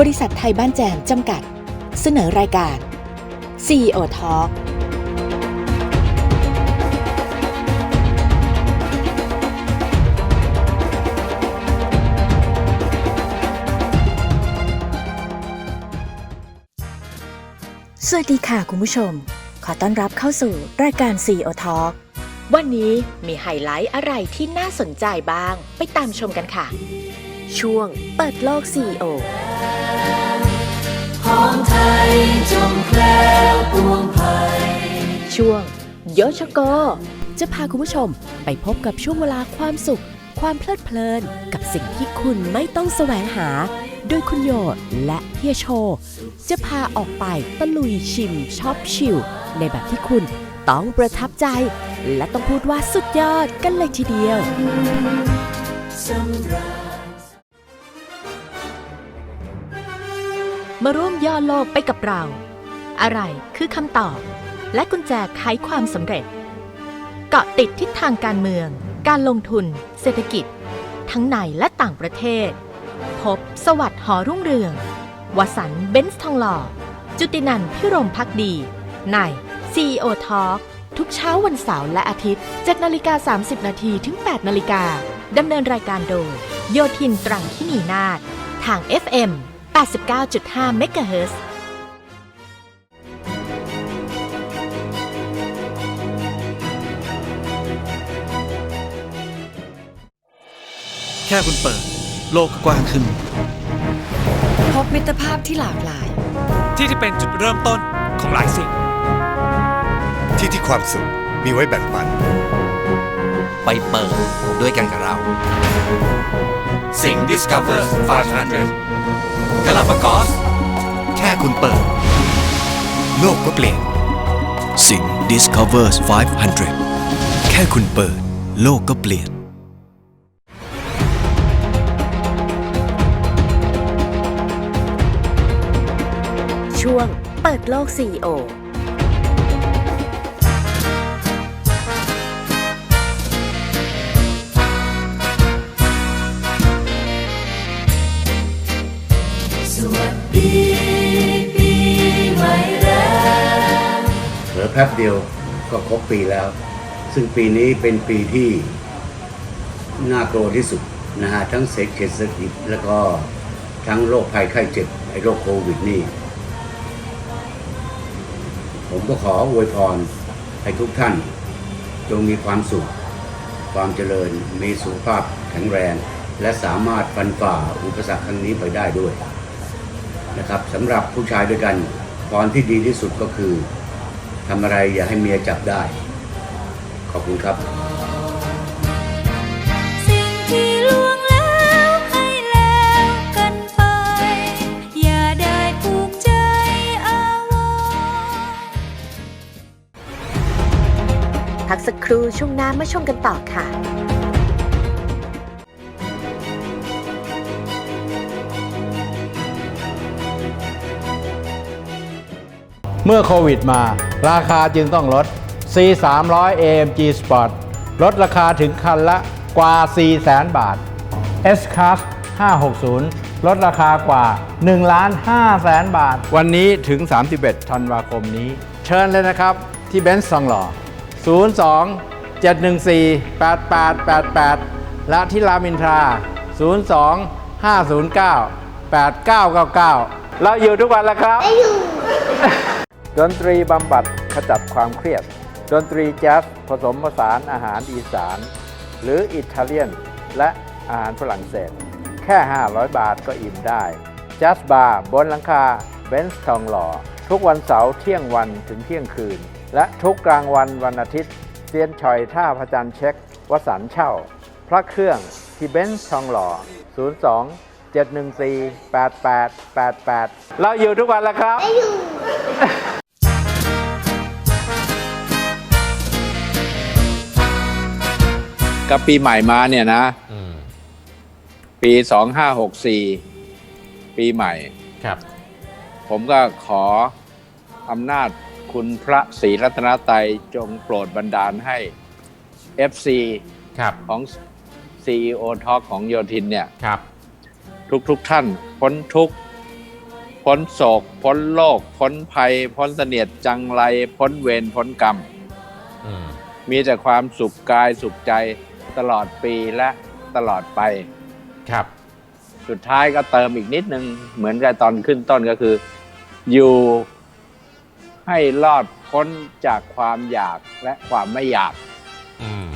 บริษัทไทยบ้านแจมจำกัด เสนอรายการ CEO Talk สวัสดีค่ะคุณผู้ชม ขอต้อนรับเข้าสู่รายการ CEO Talk วันนี้มีไฮไลท์อะไรที่น่าสนใจบ้าง ไปตามชมกันค่ะ ช่วงเปิดโลก CEO ของไทยจงแคล้วปวงภัยช่วงโยชโกจะพาคุณผู้ชมไปพบกับช่วงเวลาความสุข ความเพลิดเพลิน กับสิ่งที่คุณไม่ต้องแสวงหา โดยคุณโยและเฮียโช จะพาออกไปตะลุยชิมช็อปชิลในแบบที่คุณต้องประทับใจ และต้องพูดว่าสุดยอดกันเลยทีเดียว มาร่วมย่อโลกไปกับเรา อะไรคือคำตอบ และกุญแจไขความสำเร็จ เกาะติดทิศทางการเมือง การลงทุน เศรษฐกิจ ทั้งในและต่างประเทศ พบสวัสดิ์หอรุ่งเรือง วสันเบนซ์ทองหล่อ จุตินันพิรมพักดี ใน CEO Talk ทุกเช้าวันเสาร์และอาทิตย์7นาฬิกา30 นาทีถึง 8 นาฬิกาดำเนินรายการโดย โยทินตรังคินีนาฏทาง FM 89.5 เมกะเฮิรตซ์แค่คุณเปิด โลกก็กว้างขึ้น พบมิตรภาพที่หลากหลาย ที่ที่เป็นจุดเริ่มต้นของหลายสิ่ง ที่ที่ความสุขมีไว้แบ่งปัน ไปเปิดด้วยกันกับเราสิ่ง Discover 500 กาลาปากอส แค่คุณเปิด โลกก็เปลี่ยน สิง Discovers 500 แค่คุณเปิด โลกก็เปลี่ยนช่วงเปิดโลก CEO ดีปีใหม่แล้วเผลอแป๊บเดียวก็ครบปีแล้ว ซึ่งปีนี้เป็นปีที่น่ากลัวที่สุดนะฮะทั้งเศรษฐกิจเศรษฐกิจแล้วก็ทั้งโรคภัยไข้เจ็บไอ้โรคโควิดนี่ ผมก็ขออวยพรให้ทุกท่าน จงมีความสุข ความเจริญมีสุขภาพแข็งแรง และสามารถฟันฝ่าอุปสรรคครั้งนี้ไปได้ด้วย นะครับสำหรับผู้ชายด้วยกันพรที่ดีที่สุดก็คือทำอะไรอย่าให้เมียจับได้ ขอบคุณครับสิ่งที่ล่วงแล้วให้แล้วกันไปอย่าได้ผูกใจอาวรณ์พักสักครู่ช่วงหน้ามาชมกันต่อค่ะ มื่อโควิดมา ราคาจึงต้องลด C 3 0 0 AMG Sport ลดราคาถึงคันละกว่า 4 0 0 0 0 0 บาท S Class 560 ลดราคากว่า 1 ล้าน5แสนบาท วันนี้ถึง 31 ธันวาคมนี้ เชิญเลยนะครับที่เบนซ์ซองหล่อ 02 714 8888 และที่รามอินทรา 02 509 8999 เราอยู่ทุกวันแล้วครับ ดนตรีบำบัดขจัดความเครียด ดนตรีแจ๊สผสมผสานอาหารอีสาน หรืออิตาเลียน และอาหารฝรั่งเศส แค่ 500 บาทก็อิ่มได้แจ๊สบาร์บนหลังคาเบนซ์ทองหล่อ ทุกวันเสาร์เที่ยงวันถึงเที่ยงคืน และทุกกลางวันวันอาทิตย์เซียนชอยท่าพระจันทร์เช็ควสันต์เช่า พระเครื่องที่เบนซ์ทองหล่อ 02 714 8888 เราอยู่ทุกวันแล้วครับ ก็ปีใหม่มาเนี่ยนะปีสองห้าหกสี่ปีใหม่ ครับ ผมก็ขออำนาจคุณพระศรีรัตนตรัยจงโปรดบันดาลให้ FC ครับ ของ CEO Talk ของโยทินเนี่ย ครับ ทุกทุกๆท่าน พ้นทุกข์พ้นโศก พ้นโลก พ้นภัย พ้นเสนียดจังไร พ้นเวรพ้นกรรม อืม มีแต่ความสุขกายสุขใจ ตลอดปีและตลอดไป ครับ สุดท้ายก็เติมอีกนิดนึง เหมือนกับตอนขึ้นต้นก็คือ อยู่ให้รอดพ้นจากความอยากและความไม่อยาก อืม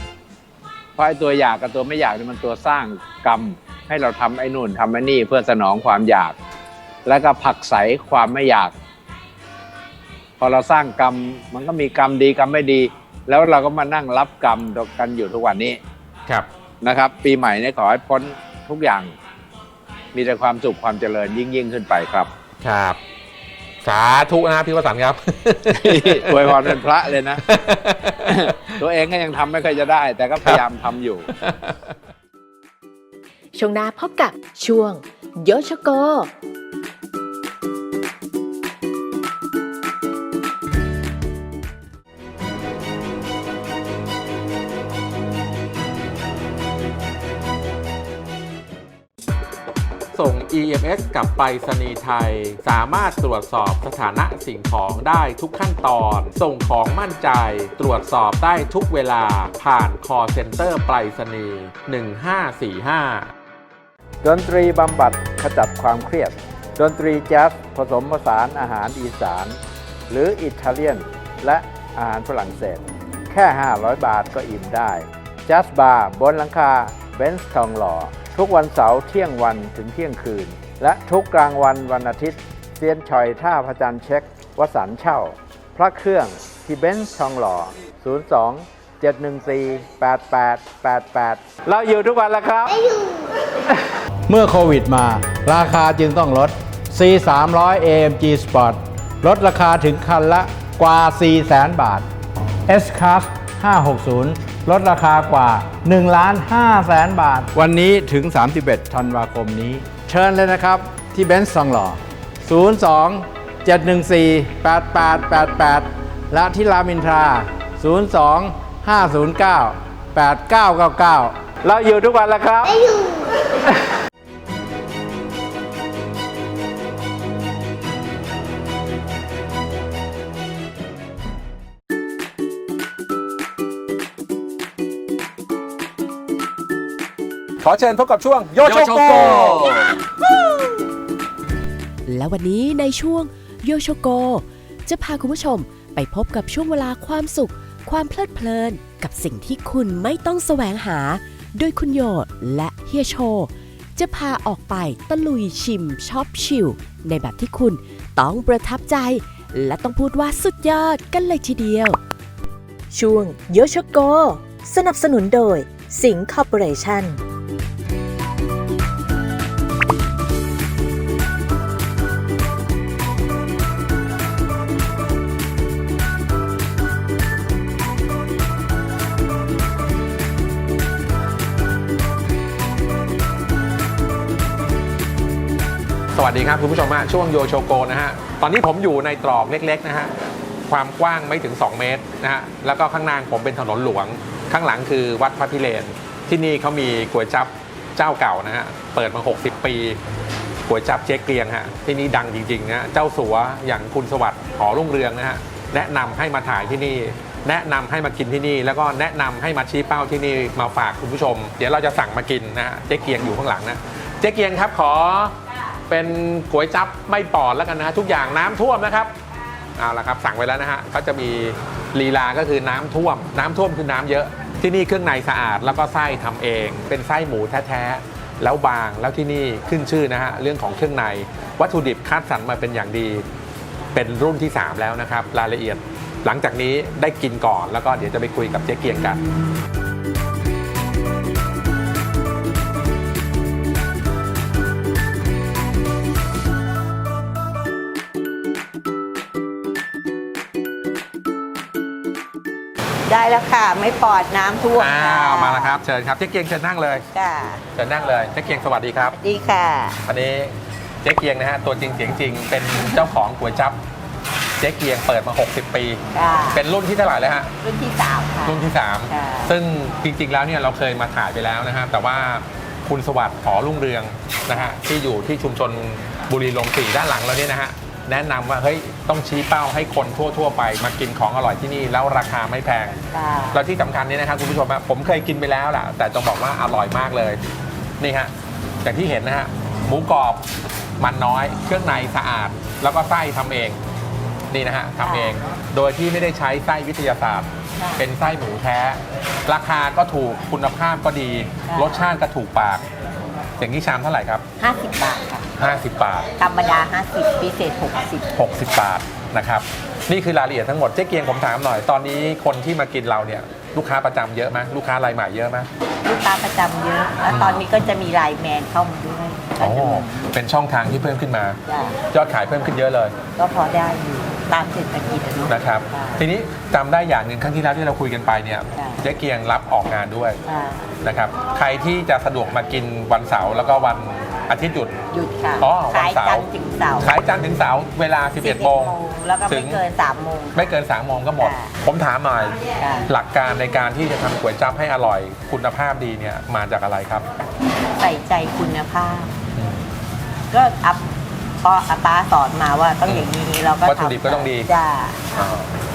เพราะไอ้ตัวอยากกับตัวไม่อยากนี่มันตัวสร้างกรรม ให้เราทำไอ้นู่นทำไอ้นี่เพื่อสนองความอยาก แล้วก็ผลักไสความไม่อยาก พอเราสร้างกรรม มันก็มีกรรมดีกรรมไม่ดี แล้วเราก็มานั่งรับกรรมกันอยู่ทุกวันนี้ ครับนะครับ ปีใหม่นี้ขอให้พ้นทุกอย่าง มีแต่ความสุขความเจริญยิ่งยิ่งขึ้นไปครับครับ สาธุนะพี่วสันต์ครับอวยพรเป็นพระเลยนะ ตัวเองก็ยังทำไม่ค่อยจะได้ แต่ก็พยายามทำอยู่ ช่วงหน้าพบกับช่วงโยชโก ส่ง EMS กับไปรษณีย์ไทย สามารถตรวจสอบสถานะสิ่งของได้ทุกขั้นตอน ส่งของมั่นใจ ตรวจสอบได้ทุกเวลาผ่าน call center ไปรษณีย์1545 ดนตรีบำบัดขจัดความเครียด ดนตรีแจ๊สผสมผสานอาหารอีสาน หรืออิตาเลียน และอาหารฝรั่งเศส แค่ 500 บาทก็อิ่มได้แจ๊สบาร์บนหลังคาเบนซ์ทองหล่อ ทุกวันเสาร์เที่ยงวันถึงเที่ยงคืน และทุกกลางวันวันอาทิตย์เซียนชอยท่าพระจันทร์เช็ควสันเช่า พระเครื่องที่เบนซ์ทองหล่อ 02 714 8888 เราอยู่ทุกวันแล้วครับ เมื่อโควิดมา ราคาจึงต้องลด C 3 0 0 AMG Sport ลดราคาถึงคันละกว่า 4 0 0 0 0 0 บาท S Class 560 ลดราคากว่า1ล้าน5แสนบาท วันนี้ถึง 31ธันวาคมนี้ เชิญเลยนะครับที่เบนซ์ซองหล่อ 02 714 8888 และที่รามอินทรา 02 509 8999 เราอยู่ทุกวันแล้วครับ ขอเชิญพบกับช่วงโยโชโก และวันนี้ในช่วงโยโชโก จะพาคุณผู้ชมไปพบกับช่วงเวลาความสุข ความเพลิดเพลิน กับสิ่งที่คุณไม่ต้องแสวงหา โดยคุณโยและเฮียโช จะพาออกไปตะลุยชิมช็อปชิลในแบบที่คุณต้องประทับใจ และต้องพูดว่าสุดยอดกันเลยทีเดียว ช่วงโยโชโก สนับสนุนโดยสิงคอร์ปอเรชั่น วัสดีครับคุณผู้ชมฮะช่วงโยโชโกนะฮะตอนนี้ผมอยู่ในตรอกเล็กๆนะฮะความกว้างไม่ถึง 2 เมตรนะฮะแล้วก็ข้างหน้าผมเป็นถนนหลวง ข้างหลังคือวัดพระพิเรนที่นี่เขามีก๋วยจับเจ้าเก่านะฮะเปิดมา 60 ปีก๋วยจับเจ๊เกียงฮะที่นี่ดังจริงๆนะฮะเจ้าสัวอย่างคุณสวัสดิ์หอรุ่งเรืองนะฮะแนะนำให้มาถ่ายที่นี่ แนะนำให้มากินที่นี่ แล้วก็แนะนำให้มาชี้เป้าที่นี่มาฝากคุณผู้ชม เดี๋ยวเราจะสั่งมากินนะฮะเจ๊เกียงอยู่ข้างหลังนะเจ๊เกียงครับขอ เป็นก๋วยจั๊บไม่ปอดแล้วกันนะฮะทุกอย่างน้ำท่วมนะครับเอาละครับสั่งไว้แล้วนะฮะเขาจะมีลีลาก็คือน้ำท่วม น้ำท่วมคือน้ำเยอะ ที่นี่เครื่องในสะอาดแล้วก็ไส้ทำเอง เป็นไส้หมูแท้ๆแล้วบางแล้วที่นี่ขึ้นชื่อนะฮะเรื่องของเครื่องใน วัตถุดิบคัดสรรมาเป็นอย่างดี เป็นรุ่นที่ 3 แล้วนะครับ รายละเอียดหลังจากนี้ได้กินก่อนแล้วก็เดี๋ยวจะไปคุยกับเจ๊เกียงกัน ได้แล้วค่ะ ไม่ปลอดน้ำท่วมอ้าค่ะวมาแล้วครับเชิญครับเจ๊เกียงเชิญนั่งเลยค่ะเชิญนั่งเลยเจ๊เกียงสวัสดีครับ ดีค่ะ อันนี้เจ๊เกียงนะฮะตัวจริงเสียงจริงเป็นเจ้าของก๋วยจั๊บเจ๊เกียงเปิดมา 60 ปีค่ะเป็นรุ่นที่เท่าไหร่แล้วฮะ รุ่นที่สามค่ะ รุ่นที่ ค่ะ 3 ซึ่งจริงๆ แล้วเนี่ยเราเคยมาถ่ายไปแล้วนะฮะ แต่ว่าคุณสวัสดิ์หอรุ่งเรืองนะฮะที่อยู่ที่ชุมชนบุรีลมสี่ด้านหลังเราเนี่ยนะฮะ แนะนำว่าเฮ้ยต้องชี้เป้าให้คนทั่ว ๆ ไปมากินของอร่อยที่นี่แล้วราคาไม่แพง ค่ะ แล้วที่สำคัญเนี่ยนะครับคุณผู้ชมอะผมเคยกินไปแล้วล่ะ แต่ต้องบอกว่าอร่อยมากเลย นี่ฮะอย่างที่เห็นนะฮะหมูกรอบมันน้อย เครื่องในสะอาด แล้วก็ไส้ทำเอง นี่นะฮะทำเอง โดยที่ไม่ได้ใช้ไส้วิทยาศาสตร์ ค่ะเป็นไส้หมูแท้ ราคาก็ถูกคุณภาพก็ดี ค่ะ รสชาติก็ถูกปาก อย่างนี้ชามเท่าไหร่ครับ 50 บาทค่ะ 50 บาท ธรรมดา 50 พิเศษ60 60 บาทนะครับ นี่คือรายละเอียดทั้งหมด เจ๊เกียงผมถามหน่อย ตอนนี้คนที่มากินเราเนี่ย ลูกค้าประจำเยอะไหมลูกค้ารายใหม่เยอะไหมลูกค้าประจำเยอะ แล้วตอนนี้ก็จะมีไลน์แมนเข้ามาด้วยก็โอ้จะเป็นช่องทางที่เพิ่มขึ้นมา จ้ะยอดขายเพิ่มขึ้นเยอะเลย ก็พอได้อยู่ ตามเศรษฐกิจอะเนาะ นะครับ ค่ะทีนี้จำได้อย่างหนึ่งครั้งที่แล้วที่เราคุยกันไปเนี่ยค่ะ เจ๊เกียงรับออกงานด้วยค่ะนะครับ ใครที่จะสะดวกมากินวันเสาร์แล้วก็วันอาทิตย์หยุด หยุดค่ะอ๋อวันขายเสาร์ จันทร์ถึงเสาร์ขายจันทร์ถึงเสาร์เวลา 11โมง แล้วก็ถึไม่ง เกิน3โมง ไม่เกิน3โมงก็หมด ค่ะผมถามหน่อยค่ะ หลักการในการที่จะทำก๋วยจั๊บให้อร่อย คุณภาพดีเนี่ยมาจากอะไรครับ ใส่ใจคุณภาพ ก็อัพ พออาป้าสอนมาว่าต้องอย่างนี้เราก็วัตถุดิบก็ต้องดี จ้า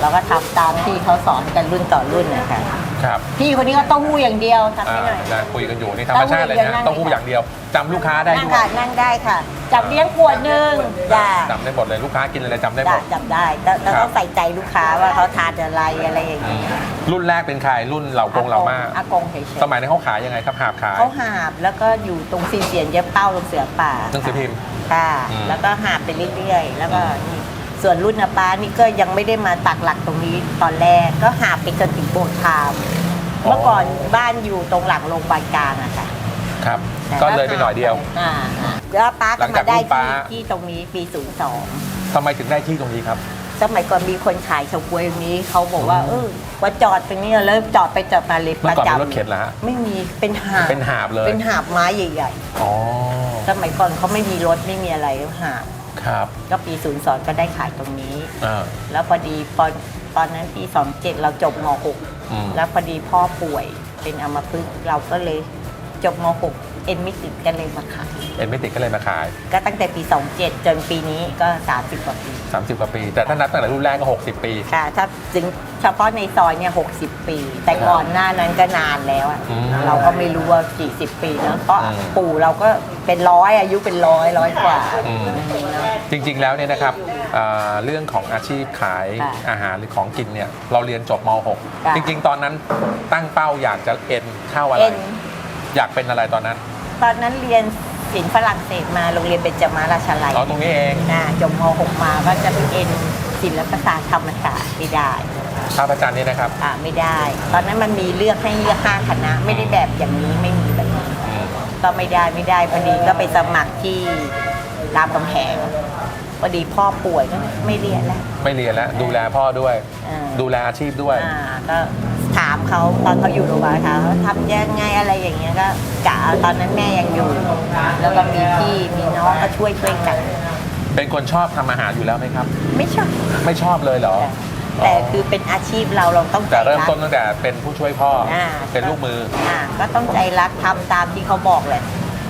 เราก็ทำตามที่เขาสอนกันรุ่นต่อรุ่นนะคะ ครับพี่คนนี้ก็เต้าหู้อย่างเดียวทำอ่าให้หน่อยนะคุยกันอยู่นี่ธรรมชาติเลยนะเต้าหู้เต้าหู้อย่างเดียวจำลูกค้าได้นั่งด้วย ค่ะนั่งได้ค่ะ จับเลี้ยงขวดหนึ่งจ้าจำได้หมดเลยลูกค้ากินอะไรจำได้หมจ้าด จับได้แต่แต่ครัต้บองใส่ใจลูกค้าว่าเขาทานอะไรอะไรอย่างนี้รุ่นแรกเป็นใครรุ่นเหล่ากงเหล่ามาอากงเฉยสมัยนั้นเขาขายยังไงครับหาบขายๆเขาหาบแล้วก็อยู่ตรงซีเสียนเย็บเป้าตรงเสือป่าหนังสือพิมพ์ค่ะอืม แล้วก็หาบไปเรื่อยๆ แล้วก็นี่ ส่วนรุ่นอาป้านี่ก็ยังไม่ได้มาตักหลักตรงนี้ตอนแรกก็หาบไปจนถึงโบสถ์พราหมณ์เมื่อก่อนบ้านอยู่ตรงหลังโรงพยาบาลกลางอะค่ะครับ แต่ก็เลยไปหน่อยเดียว อ่าแล้วป้าหลัก็งจามากได้รุ่นป๊าที่ที่ตรงนี้ปี 02 ทำไมถึงได้ที่ตรงนี้ครับ สมัยก่อนมีคนขายเฉาก๊วยตรงนี้เขาบอกว่า เออว่าจอดตรงนี้แล้วจอดไปจอดมาเลยเมื่ปอระก่อนจเป็นรถเข็นเหรอฮะำไม่มีเป็นหาบเป็นหาบเลย เป็นหาบไม้ใหญ่ อ๋อ ๆ สมัยก่อนเขาไม่มีรถไม่มีอะไรก็หาบ ครับก็ปี02ก็ได้ขายตรงนี้ อ่า แล้วพอดีตอนตอนนั้นปี27เราจบมอืม .6 แล้วพอดีพ่อป่วยเป็นอัมพฤกษ์เราก็เลยจบม .6 เอ็นไม่ติดกันเลยมาขายเอ็นไม่ติดก็เลยมาขาย ก็ตั้งแต่ปี 27 จนปีนี้ก็ 30 กว่าปี 30 กว่าปี แต่ถ้านับตั้งแต่รุ่นแรกก็ 60 ปี ค่ะ ถ้าถึงเฉพาะในซอยเนี่ย60 ปี แต่ก่อนหน้านั้นก็นานแล้วอะอืมเราก็ไม่รู้ว่ากี่สิบปีนะเพราะอืม ปู่เราก็เป็นร้อยอายุเป็นร้อยร้อยกว่า อืมจริงๆแล้วเนี่ยนะครับอ่าเรื่องของอาชีพขายค่ะอาหารหรือของกินเนี่ยเราเรียนจบม ค่ะ .6 จริง ๆ ตอนนั้นตั้งเป้าอยากจะเอ็นเข้าอะไร เอ็น อยากเป็นอะไรตอนนั้น ตอนนั้นเรียนศิลป์ฝรั่งเศสมาโรงเรียนเบญจมาราชาลัยเราตรงนี้เองอ่าจบม .6 มาก็จะไปเอ็นศิลปศาสตร์ธรรมศาสตร์ไม่ได้ท่าพระจันทร์นี่นะครับอ่าไม่ได้ ตอนนั้นมันมีเลือกให้เลือกห้าคณะไม่ได้แบบอย่างนี้ไม่มีแบบนี้อืมก็ไม่ได้ไม่ได้พอดีก็ไปสมัครที่รามคำแหงพอดีพ่อป่วยก็ไม่เรียนแล้ว ไม่เรียนแล้ว ดูแลพ่อด้วยอ่าดูแลอาชีพด้วยอ่าก็ถามเขาตอนเขาอยู่โรงพยาบาลค่ะเขาทำยังไงอะไรอย่างเงี้ยก็กะเอาตอนนั้นแม่ยังอยู่ แล้วก็มีพี่มีน้องก็ช่วยช่วยกัน เป็นคนชอบทำอาหารอยู่แล้วไหมครับ ไม่ชอบไม่ชอบเลยเหรอแต่คือเป็นอาชีพเราเราต้องใจแต่เริ่มรัก ต้นตั้งแต่เป็นผู้ช่วยพ่ออา เป็นลูกมือ อ่าก็ต้องใจรักทำตามที่เขาบอกเลย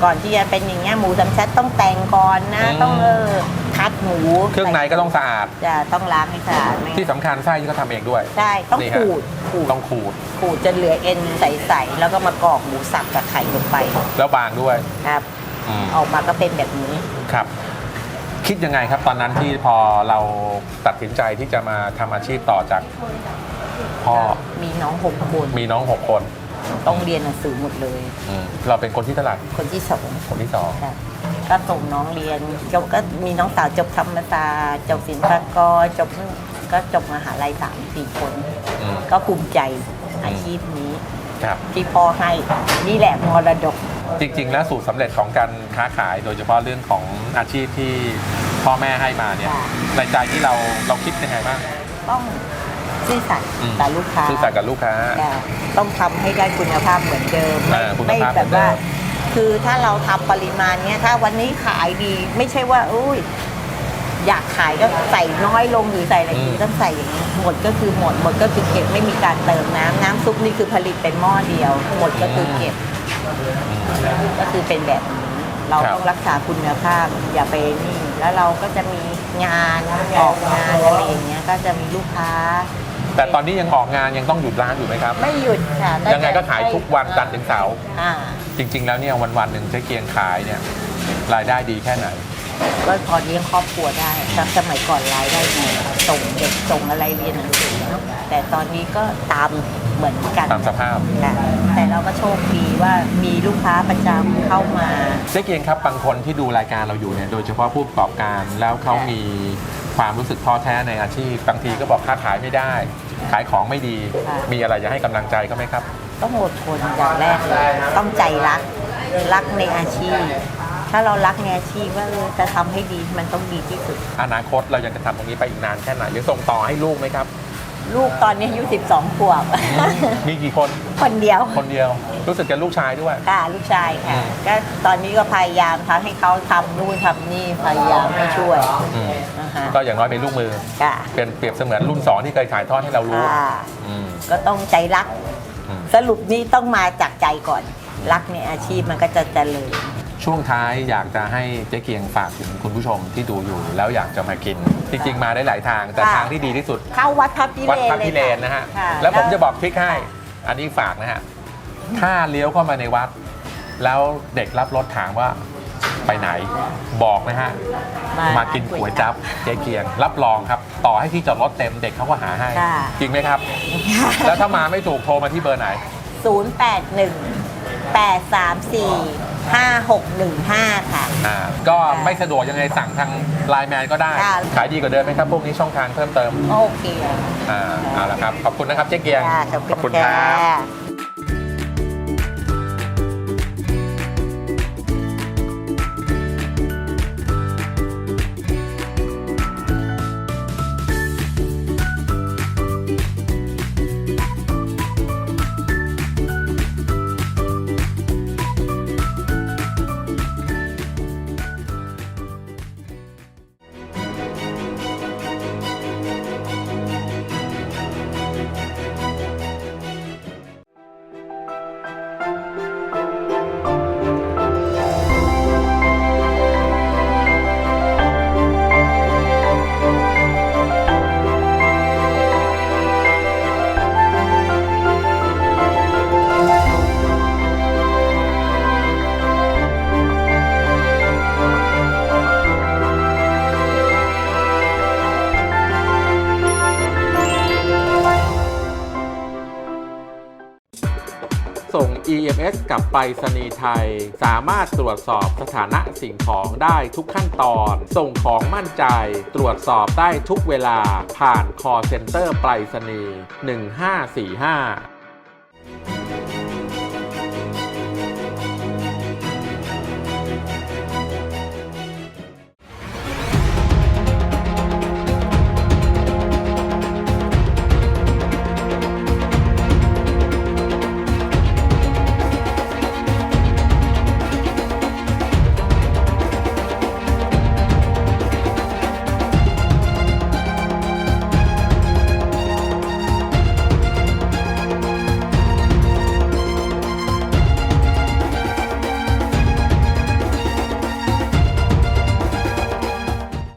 ก่อนที่จะเป็นอย่างเงี้ยหมูสามชั้นต้องแต่งก่อนนะ อืม ต้องเออคัดหมูเครื่องในก็ต้องสะอาด จะต้องล้างให้สะอาดไม่ที่สำคัญไส้ที่เขาทำเองด้วย ใช่ต้องนี่ฮะ ขูดขูดต้องขูด ขูดจนเหลือเอ็นใสๆแล้วก็มากรอกหมูสับกับไข่ลงไปแล้วบางด้วยครับอืมออกมาก็เป็นแบบนี้ ครับ คิดยังไงครับตอนนั้นที่พอเราตัดสินใจที่จะมาทำอาชีพต่อจากพ่อมีน้องหกคน มีน้องหกคน ต้องเรียนหนังสือหมดเลย อืมเราเป็นคนที่เท่าไหร่คนที่สอง คนที่สองครับก็ส่งน้องเรียนจบก็มีน้องสาวจบธรรมศาสตร์จบศิลปากรจบก็จบมหาลัยสามสี่คน อืมก็ภูมิใจอาชีพนี้ ครับ ที่พ่อให้นี่แหละมรดก จริงๆ แล้วสูตรสำเร็จของการค้าขายโดยเฉพาะเรื่องของอาชีพที่พ่อแม่ให้มาเนี่ยค่ะ ในใจที่เราเราคิดยังไงบ้าง ต้อง ซื่อสัตย์อืม ต่อลูกค้าซื่อสัตย์กับลูกค้าแต่ต้องทำให้ได้คุณภาพเหมือนเดิมไม่อ่าคุณไม่ภาพแบบว่า เหมือนเดิ คือถ้าเราทำปริมาณเนี้ยถ้าวันนี้ขายดีไม่ใช่ว่าอุ้ยอยากขายก็ใส่น้อยลงหรือใส่อะไรดีต้องใส่อย่างนี้หมดก็คือหมดหมดก็คือเก็บไม่มีการเติมน้ำน้ำซุปนี่คือผลิตเป็นหม้อเดียว หมดก็คือเก็บ ก็คือเป็นแบบนี้เราครับ ต้องรักษาคุณภาพอย่าไปนี่ แล้วเราก็จะมีงานออกงานอะไรอย่างเงี้ยก็จะมีลูกค้า แต่ตอนนี้ยังออกงานยังต้องหยุดร้านอยู่ไหมครับ ไม่หยุดค่ะยังไงก็ขายทุกวันจันทร์ถึงเสาร์อ่าจริง ๆ แล้วเนี่ยวันๆหนึ่งเจ๊เกียงขายเนี่ยรายได้ดีแค่ไหน ก็พอเลี้ยงครอบครัวได้จากสมัยก่อนรายได้ดีส่งเด็กส่งอะไรเรียนหนังสือเนอะแต่ตอนนี้ก็ตามเหมือนกันตามสภาพ ค่ะแต่เราก็โชคดีว่ามีลูกค้าประจำเข้ามา เจ๊เกียงครับบางคนที่ดูรายการเราอยู่เนี่ยโดยเฉพาะผู้ประกอบการแล้วเขามีความรู้สึกท้อแท้ในอาชีพบางทีก็บอกค้าขายไม่ได้ ขายของไม่ดี ค่ะ มีอะไรจะให้กำลังใจเขาไหมครับ ต้องอดทนอย่างแรกเลยต้องใจรัก รักในอาชีพ ถ้าเรารักในอาชีพว่าเออจะทำให้ดีมันต้องดีที่สุด อนาคตเรายังจะทำตรงนี้ไปอีกนานแค่ไหนยังส่งต่อให้ลูกไหมครับ ลูกตอนนี้อายุ12 ขวบ มีกี่คนคนเดียว คนเดียว รู้สึกจะลูกชายด้วย ค่ะลูกชายค่ะ ก็ตอนนี้ก็พยายามทำให้เขาทำนู่นทำนี่พยายามให้ช่วยอืม นะคะก็อย่างน้อยเป็นลูกมือ ค่ะเป็นเปรียบเสมือนรุ่นสองที่เคยถ่ายทอดให้เรารู้ค่ะอืมก็ต้องใจรัก อืมสรุปนี่ต้องมาจากใจก่อน รักในอาชีพมันก็จะเจริญ ช่วงท้ายอยากจะให้เจ๊เกียงฝากถึงคุณผู้ชมที่ดูอยู่แล้วอยากจะมากิน จริงๆมาได้หลายทาง แต่ค่ะ ทางที่ดีที่สุด เข้าวัดพระพิวัดเรนพระเลยพิเรนนะฮะ ค่แล้วผมจะบอกทริคให้ อันนี้ฝากนะฮะ ถ้าเลี้ยวเข้ามาในวัด แล้วเด็กรับรถถามว่าไปไหน บอกนะฮะ มากินก๋วยจั๊บเจ๊เกียง รับรองครับ ต่อให้ที่จอดรถเต็มเด็กเขาก็หาให้ ค่ะ จริงไหมครับ แล้วถ้ามาไม่ถูกโทรมาที่เบอร์ไหน 081 834 5615 ค่ะ อ่าก็ไม่สะดวกยังไงสั่งทางไลน์แมนก็ได้ ค่ะ ขายดีกว่าเดิมไหมครับ พวกนี้ช่องทางเพิ่มเติมโอเค อ่าเอาละครับ ขอบคุณนะครับเจ๊เกียงค่ะขอบคุณครัค่ะ กับไปรษณีย์ไทย สามารถตรวจสอบสถานะสิ่งของได้ทุกขั้นตอน ส่งของมั่นใจ ตรวจสอบได้ทุกเวลาผ่านคอเซ็นเตอร์ไปรษณีย์1545